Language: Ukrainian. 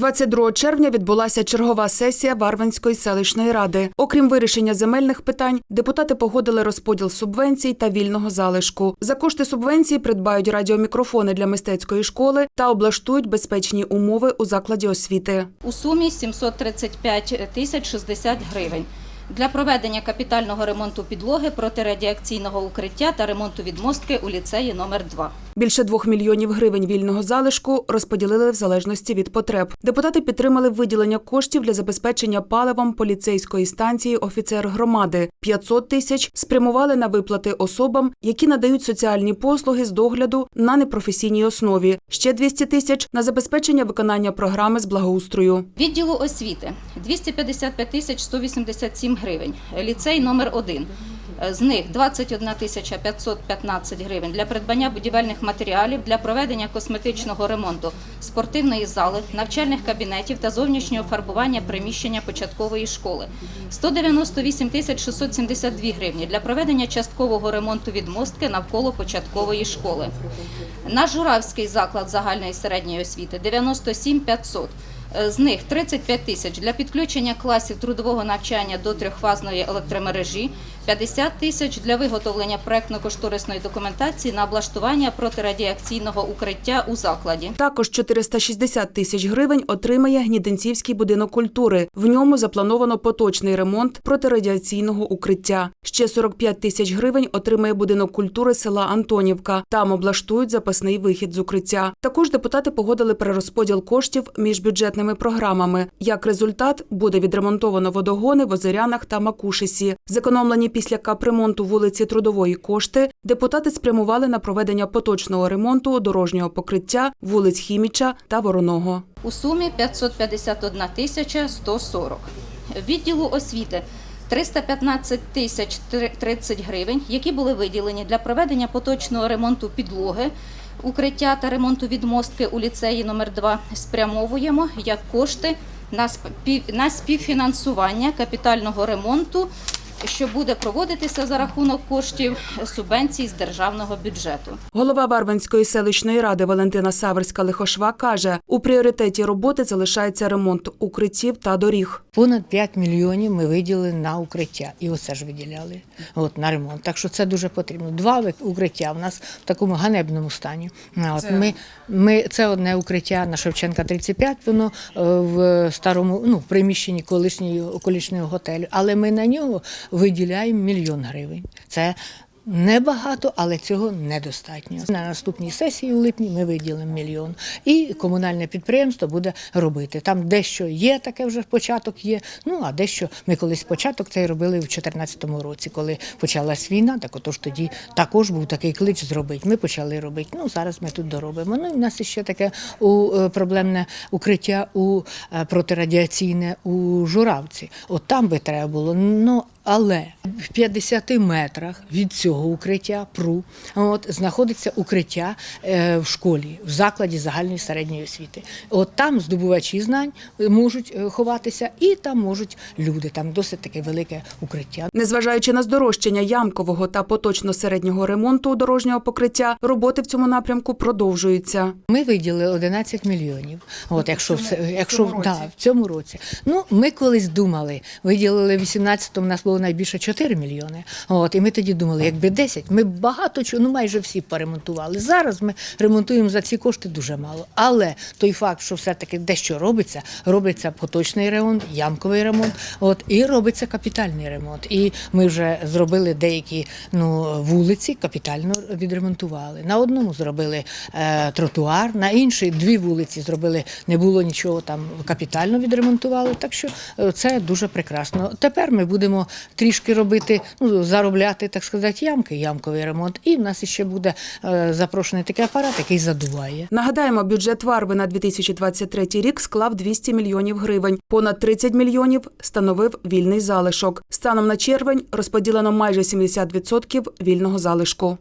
22 червня відбулася чергова сесія Варвинської селищної ради. Окрім вирішення земельних питань, депутати погодили розподіл субвенцій та вільного залишку. За кошти субвенції придбають радіомікрофони для мистецької школи та облаштують безпечні умови у закладі освіти. у сумі 735 тисяч 60 гривень для проведення капітального ремонту підлоги, протирадіакційного укриття та ремонту відмостки у ліцеї номер 2 Більше двох мільйонів гривень вільного залишку розподілили в залежності від потреб. Депутати підтримали виділення коштів для забезпечення паливом поліцейської станції офіцер громади. 500 тисяч спрямували на виплати особам, які надають соціальні послуги з догляду на непрофесійній основі. Ще 200 тисяч на забезпечення виконання програми з благоустрою. Відділу освіти 255 тисяч 187 гривень. Ліцей номер 1 З них 21 тисяча 515 гривень для придбання будівельних матеріалів для проведення косметичного ремонту спортивної зали, навчальних кабінетів та зовнішнього фарбування приміщення початкової школи. 198 тисяч 672 гривні для проведення часткового ремонту відмостки навколо початкової школи. Наш Журавський заклад загальної середньої освіти 97 500. З них 35 тисяч для підключення класів трудового навчання до трьохфазної електромережі, 50 тисяч для виготовлення проектно-кошторисної документації на облаштування протирадіакційного укриття у закладі. Також 460 тисяч гривень отримає Гнідинцівський будинок культури. В ньому заплановано поточний ремонт протирадіаційного укриття. Ще 45 тисяч гривень отримає будинок культури села Антонівка. Там облаштують запасний вихід з укриття. Також депутати погодили перерозподіл коштів між бюджетними програмами. Як результат, буде відремонтовано водогони в Озерянах та Макушисі. Зекономлені після капремонту вулиці Трудової кошти депутати спрямували на проведення поточного ремонту дорожнього покриття вулиць Хіміча та Вороного. у сумі 551 тисяча 140. Відділу освіти 315 тисяч 30 гривень, які були виділені для проведення поточного ремонту підлоги, укриття та ремонту відмостки у ліцеї номер 2 спрямовуємо як кошти на спів- на співфінансування капітального ремонту, що буде проводитися за рахунок коштів субвенцій з державного бюджету. Голова Варвинської селищної ради Валентина Саверська Лихошва каже, у пріоритеті роботи залишається ремонт укриттів та доріг. Понад 5 мільйонів ми виділили на укриття. І оце ж виділяли от, на ремонт. Так що це дуже потрібно. Два укриття в нас в такому ганебному стані. От, ми, ми, це одне укриття на Шевченка 35, воно е, в старому, ну, в приміщенні колишнього, колишнього готелю. Але ми на нього виділяємо мільйон гривень. Це Небагато, але цього недостатньо. На наступній сесії у липні ми виділимо мільйон, і комунальне підприємство буде робити. Там дещо є, таке вже початок є. Ну а дещо ми колись початок цей робили в 2014 році, коли почалась війна. Так отож тоді також був такий клич зробити. Ми почали робити. Ну зараз ми тут доробимо. Ну і в нас ще таке у е, проблемне укриття у е, протирадіаційне у Журавці. От там би треба було. Ну але в 50 метрах від цього укриття ПРУ от, знаходиться укриття е, в школі, в закладі загальної середньої освіти. От там здобувачі знань е, можуть е, ховатися, і там можуть люди. Там досить таке велике укриття. Незважаючи на здорожчання ямкового та поточно середнього ремонту дорожнього покриття, роботи в цьому напрямку продовжуються. Ми виділили 11 мільйонів. От якщо все, якщо в да, в цьому році. Ну ми колись думали, виділили в 18-му, у нас було найбільше 4 мільйони. От і ми тоді думали, якби 10, ми багато чого, ну майже всі поремонтували. Зараз ми ремонтуємо за ці кошти дуже мало. Але той факт, що все-таки дещо робиться, робиться поточний ремонт, ямковий ремонт, от і робиться капітальний ремонт. І ми вже зробили деякі ну вулиці, капітально відремонтували. На одному зробили е, тротуар, на іншій дві вулиці зробили, не було нічого там капітально відремонтували. Так що е, це дуже прекрасно. Тепер ми будемо трішки робити, ну заробляти, так сказати, ямки, ямковий ремонт. І в нас ще буде е, запрошений такий апарат, який задуває. Нагадаємо, бюджет Варви на 2023 рік склав 200 мільйонів гривень. Понад 30 мільйонів становив вільний залишок. Станом на червень розподілено майже 70% вільного залишку.